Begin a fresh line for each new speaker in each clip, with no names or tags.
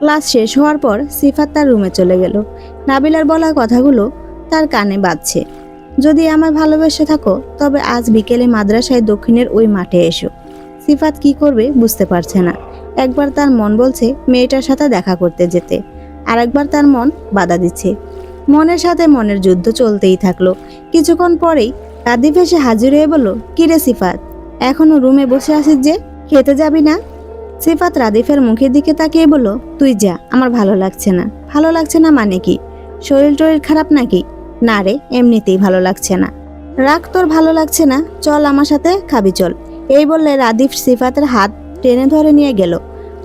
Class শেষ হওয়ার পর সিফাত তার রুমে চলে গেল। নাবিলার বলা কথাগুলো তার কানে বাজছে। যদি আমায় ভালোবেসে থাকো, তবে আজ বিকেলে মাদ্রাসায় দক্ষিণের ওই মাঠে এসো সিফাত কি করবে বুঝতে পারছে না। একবার তার মন বলছে মেয়েটার সাথে দেখা করতে যেতে। আর একবার তার মন বাধা দিচ্ছে। মনের সাথে মনের যুদ্ধ চলতেই থাকল। কিছুক্ষণ পরেই রাদিফ এসে হাজির হয়ে বলল, কিরে সিফাত, এখনও রুমে বসে আছিস যে, খেতে যাবি না? সিফাত রাদিফের মুখের দিকে তাকিয়ে বলল, তুই যা, আমার ভালো লাগছে না। ভালো লাগছে না মানে কি? শরীর টরীর খারাপ নাকি? না রে, এমনিতেই ভালো লাগছে না। রাগ তোর ভালো লাগছে না? চল আমার সাথে, খাবি চল। এই বললে রাদিফ সিফাতের হাত টেনে ধরে নিয়ে গেল।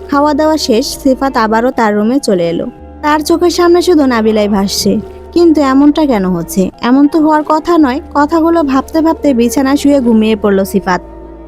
খাওয়া দাওয়া শেষ, সিফাত আবারও তার রুমে চলে এলো। তার চোখের সামনে শুধু নাবিলাই ভাসছে। কিন্তু এমনটা কেন হচ্ছে? এমন তো হওয়ার কথা নয়। কথাগুলো ভাবতে ভাবতে বিছানা শুয়ে ঘুমিয়ে পড়ল সিফাত।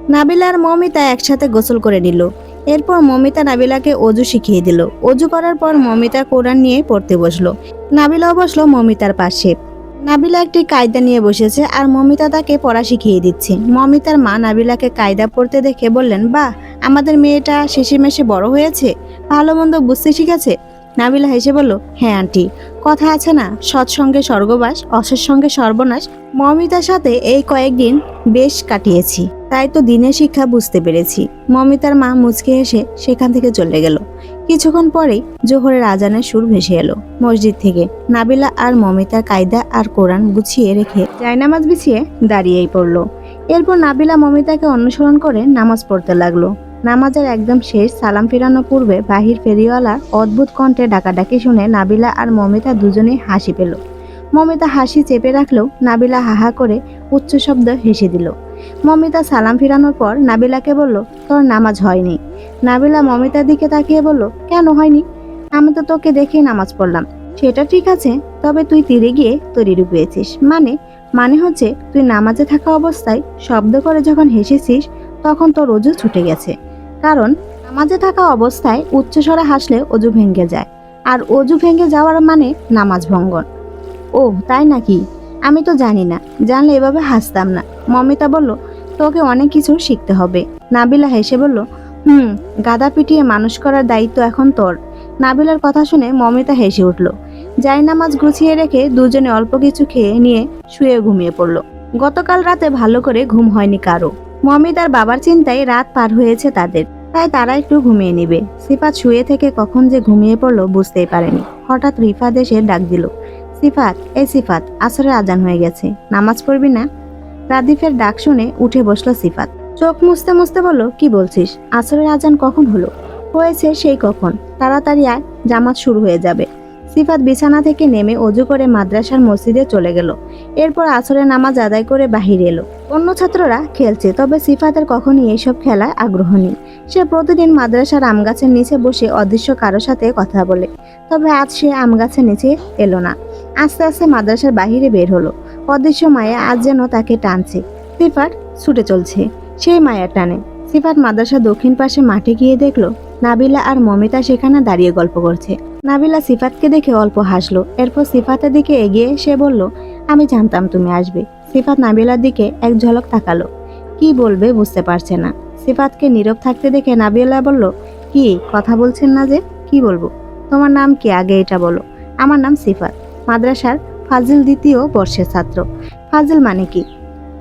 নাবিলা আর মমিতা একসাথে গোসল করে নিল। এরপর মমিতা নাবিলাকে অজু শিখিয়ে দিল। অজু করার পর মমিতা কোরআন নিয়ে পড়তে বসল। নাবিলাও বসল মমিতার পাশে। নাবিলা একটি কায়দা নিয়ে বসেছে আর মমিতা তাকে পড়া শিখিয়ে দিচ্ছে। মমিতার মা নাবিলাকে কায়দা পড়তে দেখে বললেন, বাহ, আমাদের মেয়েটা শেষে মেশে বড় হয়েছে? ভালো মন্দ বুঝতে শিখেছে? নাবিলা হেসে বলল হ্যাঁ আন্টি। কথা আছে না সৎসঙ্গে স্বর্গবাস, অসৎ সঙ্গে সর্বনাশ। মমিতার সাথে এই কয়েকদিন বেশ কাটিয়েছি। তাই তো দিনের শিক্ষা বুঝতে পেরেছি। মমিতার মা মুচকে এসে সেখান থেকে চলে গেল। কিছুক্ষণ পরেই জোহরের আজানের সুর ভেসে এলো মসজিদ থেকে। নাবিলা আর মমিতার কায়দা আর কোরআন গুছিয়ে রেখে জায়নামাজ বিছিয়ে দাঁড়িয়েই পড়ল। এরপর নাবিলা মমিতাকে অনুসরণ করে নামাজ পড়তে লাগল। নামাজের একদম শেষ সালাম ফিরানো পূর্বে বাহির ফেরিওয়ালার অদ্ভুত কণ্ঠে ডাকাডাকি শুনে নাবিলা আর মমিতা দুজনেই হাসি পেল। মমিতা হাসি চেপে রাখলেও নাবিলা হাহা করে উচ্চ শব্দ হেসে দিল। মমিতা সালাম ফিরানোর পর নাবিলাকে বলল, তোর নামাজ হয়নি। নাবিলা মমিতার দিকে তাকিয়ে বলল, কেন হয়নি? আমি তো তোকে দেখেই নামাজ পড়লাম। সেটা ঠিক আছে, তবে তুই তীরে গিয়ে তৈরি পেয়েছিস মানে মানে হচ্ছে তুই নামাজে থাকা অবস্থায় শব্দ করে যখন হেসেছিস, তখন তোর রোজও ছুটে গেছে। কারণ নামাজে থাকা অবস্থায় উচ্চস্বরে হাসলে অজু ভেঙে যায়, আর অজু ভেঙে যাওয়ার মানে নামাজ ভঙ্গন। ও তাই নাকি? আমি তো জানি না, জানলে এভাবে হাসতাম না। মমিতা বলল, তোকে অনেক কিছু শিখতে হবে। নাবিলা হেসে বলল, হুম, গাদা পিটিয়ে মানুষ করার দায়িত্ব এখন তোর। নাবিলার কথা শুনে মমিতা হেসে উঠল। যাই নামাজ গুছিয়ে রেখে দুজনে অল্প কিছু খেয়ে নিয়ে শুয়ে ঘুমিয়ে পড়ল। গতকাল রাতে ভালো করে ঘুম হয়নি কারও। মমিতার বাবার চিন্তায় রাত পার হয়েছে তাদের। তাই তারা একটু ঘুমিয়ে নিবে। সিফাত শুয়ে থেকে কখন যে ঘুমিয়ে পড়ল বুঝতেই পারেনি। হঠাৎ রিফাত এসে ডাক দিল, সিফাত, এই সিফাত আসরে আজান হয়ে গেছে। নামাজ পড়বি না? রাদিফের ডাক শুনে উঠে বসল সিফাত। চোখ মুছতে মুছতে বলল, কি বলছিস? আসরের আজান কখন হলো? হয়েছে সেই কখন। তাড়াতাড়ি আয়, জামাত শুরু হয়ে যাবে। সিফাত বিছানা থেকে নেমে অজু করে মাদ্রাসার মসজিদে চলে গেল। এরপর আসরের নামাজ আদায় করে বাহির এলো। অন্য ছাত্ররা খেলছে, তবে সিফাতের কখনই এইসব খেলায় আগ্রহ নেই। সে প্রতিদিন মাদ্রাসার আম গাছের নিচে বসে অদৃশ্য কারোর সাথে কথা বলে, তবে আজ সে আম গাছের নিচে এলো না। আস্তে আস্তে মাদ্রাসার বাহিরে বের হলো। অদৃশ্য মায়া আজ যেন তাকে টানছে। সিফাত ছুটে চলছে, সেই মায়া টানে। সিফাত মাদ্রাসার দক্ষিণ পাশে মাঠে গিয়ে দেখল, নাবিলা আর মমিতা সেখানে দাঁড়িয়ে গল্প করছে। নাবিলা সিফাতকে দেখে অল্প হাসলো। এরপর সিফাতের দিকে এগিয়ে সে বলল, আমি জানতাম তুমি আসবে। সিফাত নাবিলার দিকে এক ঝলক তাকালো। কি বলবে বুঝতে পারছে না। সিফাতকে নীরব থাকতে দেখে নাবিলা বলল, কি, কথা বলছেন না যে? কি বলব? তোমার নাম কি? আগে এটা বলো। আমার নাম সিফাত। মাদ্রাসার ফাজিল দ্বিতীয় বর্ষের ছাত্র। ফাজিল মানে কি?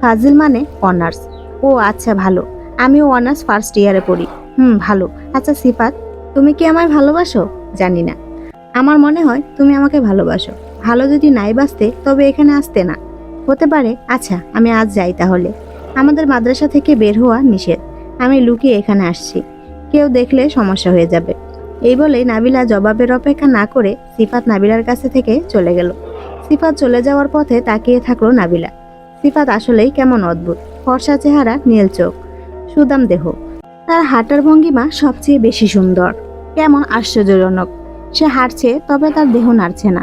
ফাজিল মানে অনার্স। ও আচ্ছা ভালো। আমিও অনার্স ফার্স্ট ইয়ারে পড়ি। হুম, ভালো। আচ্ছা সিফাত, তুমি কি আমায় ভালোবাসো? জানি না। আমার মনে হয় তুমি আমাকে ভালোবাসো। ভালো যদি নাই বাসতে তবে এখানে আসতে না। হতে পারে আচ্ছা আমি আজ যাই তাহলে। আমাদের মাদ্রাসা থেকে বের হওয়া নিষেধ। আমি লুকিয়ে এখানে আসছি। কেউ দেখলে সমস্যা হয়ে যাবে। এই বলে নাবিলা জবাবের অপেক্ষা না করে সিফাত নাবিলার কাছে থেকে চলে গেল। সিফাত চলে যাওয়ার পথে তাকিয়ে থাকল নাবিলা। সিফাত আসলেই কেমন অদ্ভুত। ফর্সা চেহারা, নীল চোখ, সুদাম দেহ। তার হাঁটার ভঙ্গিমা সবচেয়ে বেশি সুন্দর। কেমন আশ্চর্যজনক। সে হাঁটছে, তবে তার দেহ নাড়ছে না।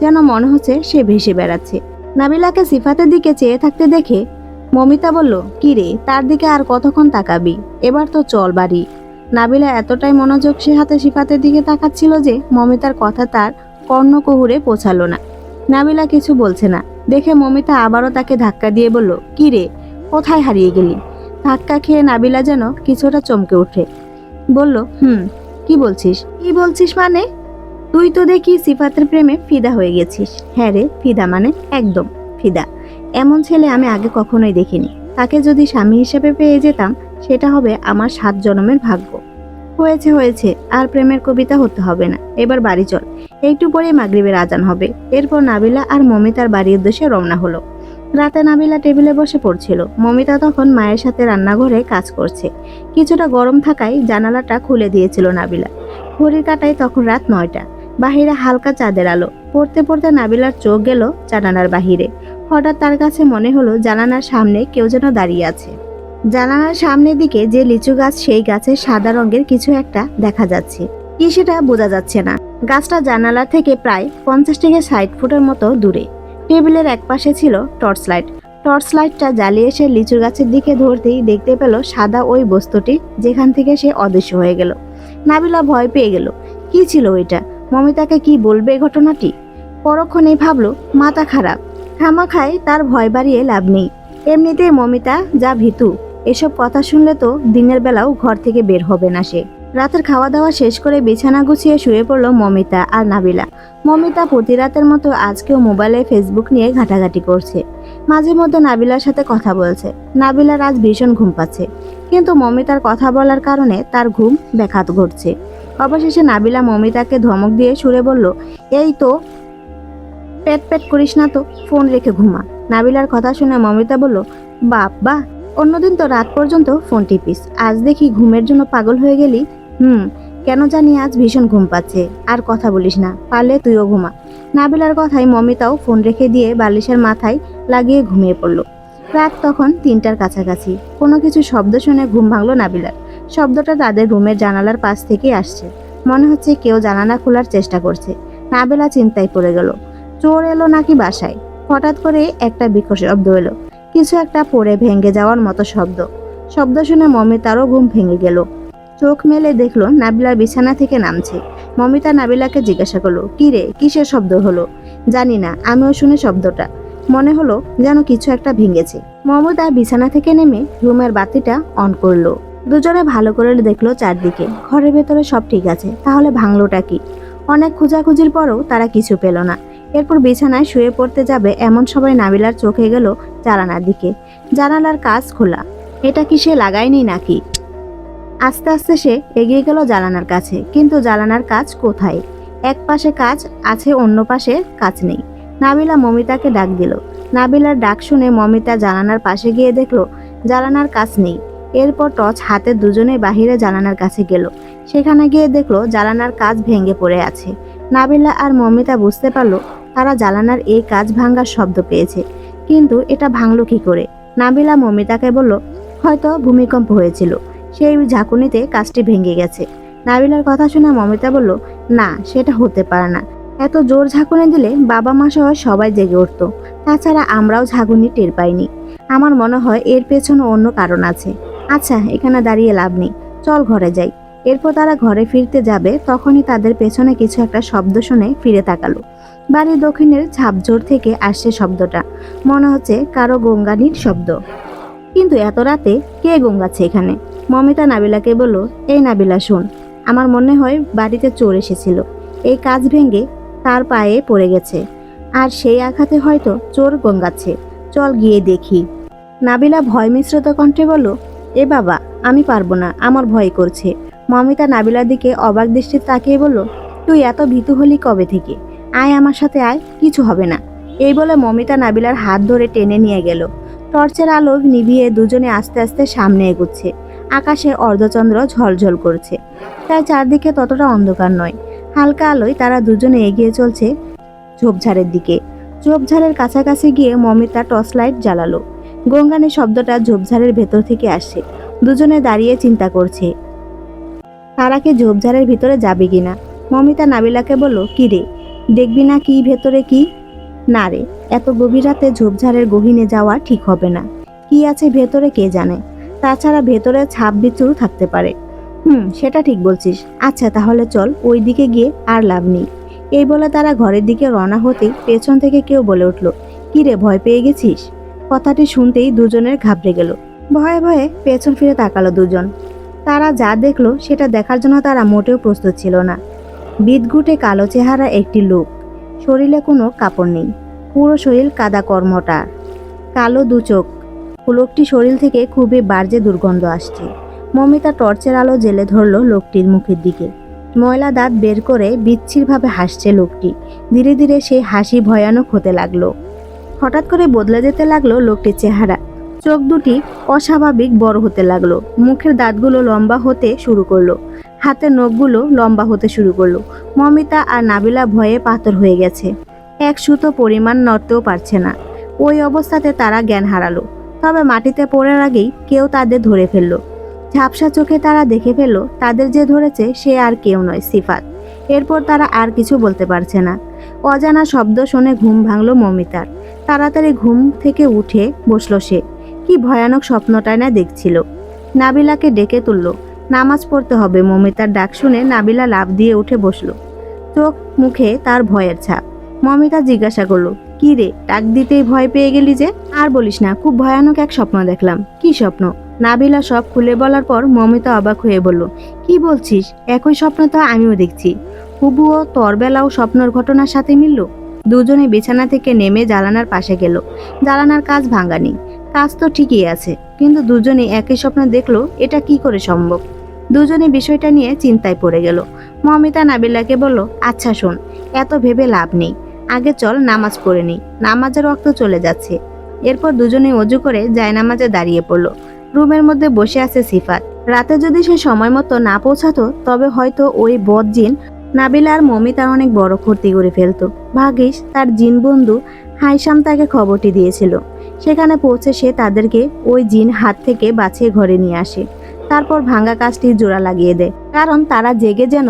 যেন মনে হচ্ছে সে ভেসে বেড়াচ্ছে। নাবিলাকে সিফাতের দিকে চেয়ে থাকতে দেখে মমিতা বলল, কি রে, তার দিকে আর কতক্ষণ তাকাবি? এবার তো চল বাড়ি। নাবিলা এতটাই মনোযোগ সে হাতে সিফাতের দিকে তাকাচ্ছিল যে মমিতার কথা তার কর্ণকুহুরে পৌঁছালো না। নাবিলা কিছু বলছে না। দেখে মমিতা আবারও তাকে ধাক্কা দিয়ে বলল, কি রে, কোথায় হারিয়ে গেলি? ধাক্কা খেয়ে নাবিলা যেন কিছুটা চমকে ওঠে। বলল, হুম, কি বলছিস? কি বলছিস মানে? তুই তো দেখি সিফাতের প্রেমে ফিদা হয়ে গেছিস। হ্যাঁ রে, ফিদা মানে একদম ফিদা। এমন ছেলে আমি আগে কখনোই দেখিনি। তাকে যদি স্বামী হিসেবে পেয়ে যেতাম, সেটা হবে আমার সাত জন্মের ভাগ্য। হয়েছে হয়েছে, আর প্রেমের কবিতা হতে হবে না। এবার বাড়ি চল। একটু পরে মাগরিবের আজান হবে। এরপর নাবিলা আর মমিতার বাড়ির উদ্দেশ্যে রওনা হলো। রাতে নাবিলা টেবিলে বসে পড়ছিল। মমিতা তখন মায়ের সাথে রান্নাঘরে কাজ করছে। কিছুটা গরম থাকায় জানালাটা খুলে দিয়েছিল নাবিলা। ঘড়ির কাটায় তখন রাত নয়টা। বাহিরে হালকা চাঁদের আলো। পড়তে পড়তে নাবিলার চোখ গেল জানালার বাহিরে। হঠাৎ তার কাছে মনে হলো জানালার সামনে কেউ যেন দাঁড়িয়ে আছে। জানালার সামনের দিকে যে লিচু গাছ, সেই গাছে সাদা রঙের কিছু একটা দেখা যাচ্ছে। কি সেটা বোঝা যাচ্ছে না। গাছটা জানালা থেকে প্রায় পঞ্চাশ থেকে ষাট ফুটের মতো দূরে। টেবিলের একপাশে ছিল টর্চ লাইট টর্চ লাইটটা জ্বালিয়ে সে লিচু গাছের দিকে ধরতেই দেখতে পেল সাদা ওই বস্তুটি, যেখান থেকে সে অদৃশ্য হয়ে গেল। নাবিলা ভয় পেয়ে গেল। কি ছিল ওইটা? মমিতাকে কি বলবে ঘটনাটি? পরক্ষণেই ভাবলো, মাথা খারাপ। খামাখায় তার ভয় বাড়িয়ে লাভ নেই। এমনিতেই মমিতা যা ভীতু, এসব কথা শুনলে তো দিনের বেলাও ঘর থেকে বের হবে না সে। রাতের খাওয়া দাওয়া শেষ করে বিছানা গুছিয়ে শুয়ে পড়ল মমিতা আর নাবিলা। মমিতা প্রতি রাতের মতো আজকেও মোবাইলে ফেসবুক নিয়ে ঘাটাঘাটি করছে। মাঝে মধ্যে নাবিলার সাথে কথা বলছে। নাবিলার আজ ভীষণ ঘুম পাচ্ছে। কিন্তু মমিতার কথা বলার কারণে তার ঘুম ব্যাঘাত ঘটছে। অবশেষে নাবিলা মমিতাকে ধমক দিয়ে সুরে বলল, এই তো। পেট পেট করিস না তো, ফোন রেখে ঘুমা। নাবিলার কথা শুনে মমিতা বলল, বাপ বা, অন্যদিন তো রাত পর্যন্ত ফোন টিপিস। আজ দেখি ঘুমের জন্য পাগল হয়ে গেলি? হুম, কেন জানি আজ ভীষণ ঘুম পাচ্ছে, আর কথা বলিস না, পারলে তুইও ঘুমা। নাবিলার কথায় মমিতাও ফোন রেখে দিয়ে বালিশের মাথায় লাগিয়ে ঘুমিয়ে পড়ল। রাত তখন তিনটার কাছাকাছি। কোনো কিছু শব্দ শুনে ঘুম ভাঙল নাবিলার। শব্দটা তাদের রুমের জানালার পাশ থেকেই আসছে। মনে হচ্ছে কেউ জানালা খোলার চেষ্টা করছে। নাবেলা চিন্তায় পড়ে গেল। চোর এলো নাকি বাসায়? হঠাৎ করে একটা বিকট শব্দ এলো। কিছু একটা পড়ে ভেঙে যাওয়ার মতো শব্দ। শব্দ শুনে মমিতারও ঘুম ভেঙে গেল। চোখ মেলে দেখল নাবিলা বিছানা থেকে নামছে। মমিতা নাবিলাকে জিজ্ঞাসা করল, কি রে, কিসের শব্দ হলো? জানি না, আমিও শুনে শব্দটা। মনে হলো যেন কিছু একটা ভেঙেছে। মমতা বিছানা থেকে নেমে রুমের বাতিটা অন করল। দুজনে ভালো করে দেখল চারদিকে। ঘরের ভেতরে সব ঠিক আছে, তাহলে ভাঙলোটা কি? অনেক খোঁজাখুঁজির পরও তারা কিছু পেল না। এরপর বিছানায় শুয়ে পড়তে যাবে এমন সময় নাবিলার চোখে গেল জানালার দিকে। জানালার কাজ খোলা। এটা কি সে লাগায়নি নাকি? আস্তে আস্তে সে এগিয়ে গেল জানালার কাছে, কিন্তু জানালার কাজ কোথায়? এক পাশে কাজ আছে, অন্য পাশে কাজ নেই। নাবিলা মমিতাকে ডাক দিল। নাবিলার ডাক শুনে মমিতা জানালার পাশে গিয়ে দেখল, জানালার কাজ নেই। এরপর টর্চ হাতে দুজনে বাহিরে জানালার কাছে গেল। সেখানে গিয়ে দেখল জানালার কাজ ভেঙে পড়ে আছে। নাবিলা আর মমিতা বুঝতে পারল তারা জানালার এই কাজ ভাঙ্গার শব্দ পেয়েছে। কিন্তু এটা ভাঙলো কি করে? নাবিলা মমিতাকে বলল, হয়তো ভূমিকম্প হয়েছিল। সেই ঝাঁকুনিতে কাজটি ভেঙে গেছে। নাবিলার কথা শুনে মমিতা বলল, না, সেটা হতে পারে না। এত জোর ঝাঁকুনি দিলে বাবা মা সহ সবাই জেগে উঠত। তাছাড়া আমরাও ঝাঁকুনি টের পাইনি। আমার মনে হয় এর পেছনে অন্য কারণ আছে। আচ্ছা এখানে দাঁড়িয়ে লাভ নেই। চল ঘরে যাই। এরপর তারা ঘরে ফিরতে যাবে, তখনই তাদের পেছনে কিছু একটা শব্দ শুনে ফিরে তাকালো। বাড়ির দক্ষিণের ঝাপঝোর থেকে আসছে শব্দটা। মনে হচ্ছে কারও গঙ্গানির শব্দ। কিন্তু এত রাতে কে গঙ্গাচ্ছে এখানে? মমিতা নাবিলাকে বলল, এই নাবিলা, শোন। আমার মনে হয় বাড়িতে চোর এসেছিল। এই কাজ ভেঙে তার পায়ে পড়ে গেছে। আর সেই আঘাতে হয়তো চোর গঙ্গাচ্ছে। চল গিয়ে দেখি। নাবিলা ভয় মিশ্রিত কণ্ঠে বলল এ বাবা, আমি পারব না, আমার ভয় করছে। মমিতা নাবিলার দিকে অবাক দৃষ্টিতে তাকিয়ে বলল, তুই এত ভীতু হলি কবে থেকে? আয় আমার সাথে আয়, কিছু হবে না। এই বলে মমিতা নাবিলার হাত ধরে টেনে নিয়ে গেল। টর্চের আলো নিভিয়ে দুজনে আস্তে আস্তে সামনে এগুচ্ছে। আকাশে অর্ধচন্দ্র ঝলঝল করছে। তাই চারদিকে ততটা অন্ধকার নয়। হালকা আলোয় তারা দুজনে এগিয়ে চলছে ঝোপঝাড়ের দিকে। ঝোপঝাড়ের কাছাকাছি গিয়ে মমিতা টর্চ লাইট জ্বালালো। গঙ্গানের শব্দটা ঝোপঝাড়ের ভেতর থেকে আসে। দুজনে দাঁড়িয়ে চিন্তা করছে, তারা কি ঝোপঝাড়ের ভিতরে যাবে কিনা? মমিতা নাবিলাকে বলল, কি রে, দেখবি না কি ভেতরে কি? না রে, এত গভীর রাতে ঝোপঝাড়ের গহীনে যাওয়া ঠিক হবে না। কি আছে ভেতরে কে জানে? তাছাড়া ভেতরে ছাপ বিচুর থাকতে পারে। হুম, সেটা ঠিক বলছিস। আচ্ছা তাহলে চল ওই দিকে গিয়ে আর লাভ নেই। এই বলে তারা ঘরের দিকে রওনা হতেই পেছন থেকে কেউ বলে উঠল, কি রে, ভয় পেয়ে গেছিস? কথাটি শুনতেই দুজনের ঘাবড়ে গেল। ভয়ে ভয়ে পেছন ফিরে তাকালো দুজন। তারা যা দেখল, সেটা দেখার জন্য তারা মোটেও প্রস্তুত ছিল না। বিদঘুটে কালো চেহারা একটি লোক। শরীরে কোনো কাপড় নেই। পুরো শরীর কাদা কর্মটা। কালো দু চোখ। লোকটি শরীর থেকে খুবই বাজে দুর্গন্ধ আসছে। মমিতা টর্চের আলো জেলে ধরলো লোকটির মুখের দিকে। ময়লা দাঁত বের করে বিচ্ছিরভাবে হাসছে লোকটি। ধীরে ধীরে সেই হাসি ভয়ানক হতে লাগল। হঠাৎ করে বদলে যেতে লাগল লোকটির চেহারা। চোখ দুটি অস্বাভাবিক বড় হতে লাগল। মুখের দাঁতগুলো লম্বা হতে শুরু করল। হাতের নখগুলো লম্বা হতে শুরু করল। মমিতা আর নাবিলা ভয়ে পাথর হয়ে গেছে। এক সুতো পরিমাণ নড়তেও পারছে না। ওই অবস্থাতে তারা জ্ঞান হারালো। তবে মাটিতে পড়ার আগেই কেউ তাদের ধরে ফেলল। ঝাপসা চোখে তারা দেখে ফেলল, তাদের যে ধরেছে সে আর কেউ নয়, সিফাত। এরপর তারা আর কিছু বলতে পারছে না। অজানা শব্দ শুনে ঘুম ভাঙলো মমিতার। তাড়াতাড়ি ঘুম থেকে উঠে বসল সে। কি ভয়ানক স্বপ্নটাই না দেখছিল। নাবিলাকে ডেকে তুললো। নামাজ পড়তে হবে মমিতার ডাক শুনে নাবিলা লাভ দিয়ে উঠে বসল। চোখ মুখে তার ভয়ের ছাপ। মমিতা জিজ্ঞাসা করল, কি রে, ডাক দিতেই ভয় পেয়ে গেলি যে? আর বলিস না, খুব ভয়ানক এক স্বপ্ন দেখলাম। কি স্বপ্ন? নাবিলা সব খুলে বলার পর মমিতা অবাক হয়ে বলল, কি বলছিস? একই স্বপ্ন তো আমিও দেখছি। হুবুও তোর বেলাও স্বপ্নর ঘটনার সাথে মিলল? দুজনে বিছানা থেকে নেমে জালানার পাশে গেল। জালানার কাজ ভাঙানি। কাজ তো ঠিকই আছে, কিন্তু দুজনে একই স্বপ্ন দেখল, এটা কি করে সম্ভব? দুজনে বিষয়টা নিয়ে চিন্তায় পড়ে গেল। মমিতা নাবিলাকে বলল আচ্ছা শোন, এত ভেবে লাভ নেই। আগে চল নামাজ পড়ে নিই। নামাজের রক্ত চলে যাচ্ছে। এরপর দুজনে অজু করে জায়নামাজে দাঁড়িয়ে পড়ল। রুমের মধ্যে বসে আছে সিফাত। রাতে যদি সে সময় মতো না পৌঁছাতো, তবে হয়তো ওই বদজিন নাবিলা আর মমিতার অনেক বড় ক্ষতি করে ফেলতো। ভাগিস তার জিন বন্ধু হাইসাম তাকে খবরটি দিয়েছিল। সেখানে পৌঁছে সে তাদেরকে ওই জিন হাত থেকে বাঁচিয়ে ঘরে নিয়ে আসে। তারপর ভাঙ্গা কাজটি জোড়া লাগিয়ে দেয়। কারণ তারা জেগে যেন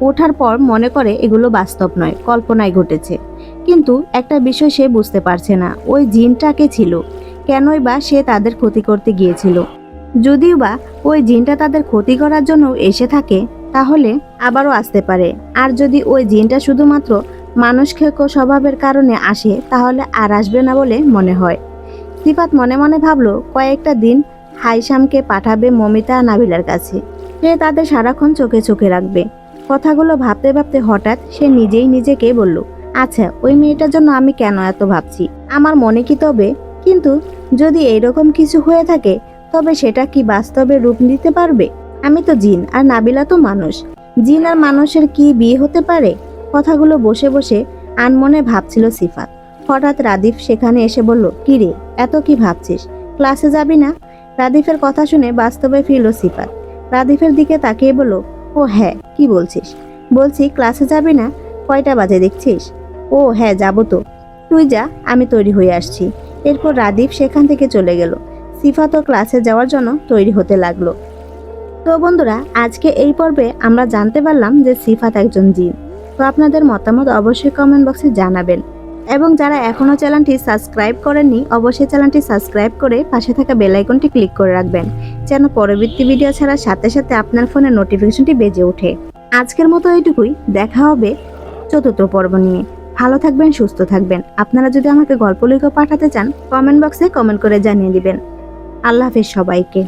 ওঠার পর মনে করে এগুলো বাস্তব নয়, কল্পনায় ঘটেছে। কিন্তু একটা বিষয় সে বুঝতে পারছে না, ওই জিনটাকে ছিল? কেনই বা সে তাদের ক্ষতি করতে গিয়েছিল? যদিও বা ওই জিনটা তাদের ক্ষতি করার জন্য এসে থাকে তাহলে আবারও আসতে পারে। আর যদি ওই জিনটা শুধুমাত্র মানুষ খেকো স্বভাবের কারণে আসে, তাহলে আর আসবে না বলে মনে হয়। সিফাত মনে মনে ভাবলো, কয়েকটা দিন হাইসামকে পাঠাবে মমিতা নাবিলার কাছে। সে তাদের সারাক্ষণ চোখে চোখে রাখবে। কথাগুলো ভাবতে ভাবতে হঠাৎ সে নিজেই নিজেকে বলল আচ্ছা ওই মেয়েটার জন্য আমি কেন এত ভাবছি? আমার মনে কি তবে? কিন্তু যদি এইরকম কিছু হয়ে থাকে, তবে সেটা কি বাস্তবে রূপ নিতে পারবে? আমি তো জিন, আর নাবিলা তো মানুষ। জিন আর মানুষের কি বিয়ে হতে পারে? কথাগুলো বসে বসে আনমনে ভাবছিল সিফাত। হঠাৎ রাদিফ সেখানে এসে বলল, কি রে, এত কি ভাবছিস? ক্লাসে যাবি না? রাদিফের কথা শুনে বাস্তবে ফিরল সিফাত। রাদিফের দিকে তাকিয়ে বলল, ও হ্যাঁ কি বলছিস? বলছি, ক্লাসে যাবি না? কয়টা বাজে দেখছিস? ও হ্যাঁ যাব তো। তুই যা, আমি তৈরি হয়ে আসছি। এরপর রাদীপ সেখান থেকে চলে গেল। সিফাতও ক্লাসে যাওয়ার জন্য তৈরি হতে লাগল। তো বন্ধুরা, আজকে এই পর্বে আমরা জানতে পারলাম যে সিফাত একজন জিন। তো আপনাদের মতামত অবশ্যই কমেন্ট বক্সে জানাবেন। এবং যারা এখনও চ্যানেলটি সাবস্ক্রাইব করেননি, অবশ্যই চ্যানেলটি সাবস্ক্রাইব করে পাশে থাকা বেল আইকনটি ক্লিক করে রাখবেন, যেন পরবর্তী ভিডিও ছাড়ার সাথে সাথে আপনার ফোনে নোটিফিকেশনটি বেজে ওঠে। আজকের মতো এইটুকুই, দেখা হবে চতুর্থ পর্ব নিয়ে। ভালো থাকবেন, সুস্থ থাকবেন। আপনারা যদি আমাকে গল্প লিখে পাঠাতে চান কমেন্ট বক্সে কমেন্ট করে জানিয়ে দিবেন। আল্লাহ হাফেজ সবাইকে।